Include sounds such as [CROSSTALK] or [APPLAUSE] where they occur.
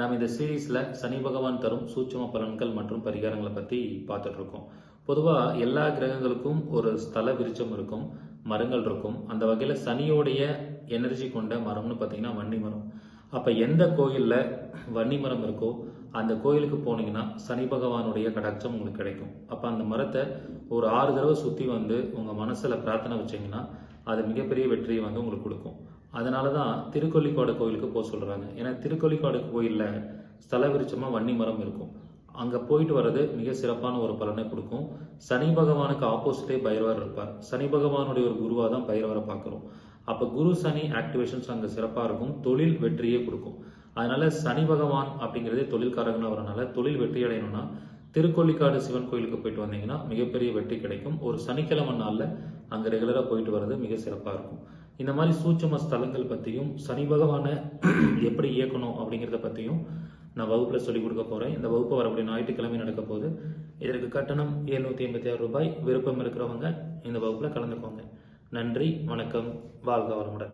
நாம் இந்த சீரீஸில் சனி பகவான் தரும் சூட்சம பலன்கள் மற்றும் பரிகாரங்களை பற்றி பார்த்துட்டு இருக்கோம் பொதுவாக எல்லா கிரகங்களுக்கும் ஒரு ஸ்தல விருச்சம் இருக்கும் மரங்கள் இருக்கும். அந்த வகையில் சனியோடைய எனர்ஜி கொண்ட மரம்னு பார்த்தீங்கன்னா வன்னி மரம். அப்போ எந்த கோயிலில் வன்னி மரம் இருக்கோ அந்த கோயிலுக்கு போனீங்கன்னா சனி பகவானுடைய கடாட்சம் உங்களுக்கு கிடைக்கும். அப்போ அந்த மரத்தை ஒரு ஆறு தடவை சுற்றி வந்து உங்கள் மனசில் பிரார்த்தனை வச்சிங்கன்னா அது மிகப்பெரிய வெற்றியை வந்து உங்களுக்கு கொடுக்கும். அதனால தான் திருக்கொல்லிக்காடு கோயிலுக்கு போக சொல்கிறாங்க ஏன்னா திருக்கொல்லிக்காடு கோயிலில் ஸ்தல விருட்சமாக வன்னி மரம் இருக்கும். அங்கே போயிட்டு வர்றது மிக சிறப்பான ஒரு பலனை கொடுக்கும். சனி பகவானுக்கு ஆப்போசிட்டே பைரவர் இருப்பார். சனி பகவானுடைய ஒரு குருவாக தான் பைரவரை பார்க்குறோம். அப்போ குரு சனி ஆக்டிவேஷன்ஸ் அங்கே சிறப்பாக இருக்கும். தொழில் வெற்றியே கொடுக்கும். அதனால சனி பகவான் அப்படிங்கிறதே தொழில்காரகனாக வரனால தொழில் வெற்றி அடையணும்னா திருக்கொல்லிக்காடு சிவன் கோயிலுக்கு போயிட்டு வந்தீங்கன்னா மிகப்பெரிய வெற்றி கிடைக்கும். ஒரு சனிக்கிழமை நாளில் அங்கே ரெகுலராக போயிட்டு வர்றது மிக சிறப்பாக இருக்கும். இந்த மாதிரி சூட்சம ஸ்தலங்கள் பற்றியும் சனி பகவானை [CLEARS THROAT] எப்படி இயக்கணும் அப்படிங்கிறத பற்றியும் நான் வகுப்பில் சொல்லிக் கொடுக்க போகிறேன் இந்த வகுப்பு வரக்கூடிய ஞாயிற்றுக்கிழமை நடக்க போகுது. இதற்கு கட்டணம் எழுநூற்றி எண்பத்தி ஆறு ரூபாய். விருப்பம் இருக்கிறவங்க இந்த வகுப்பில் கலந்துக்கோங்க. நன்றி வணக்கம். வாழ்க வளமுடன்.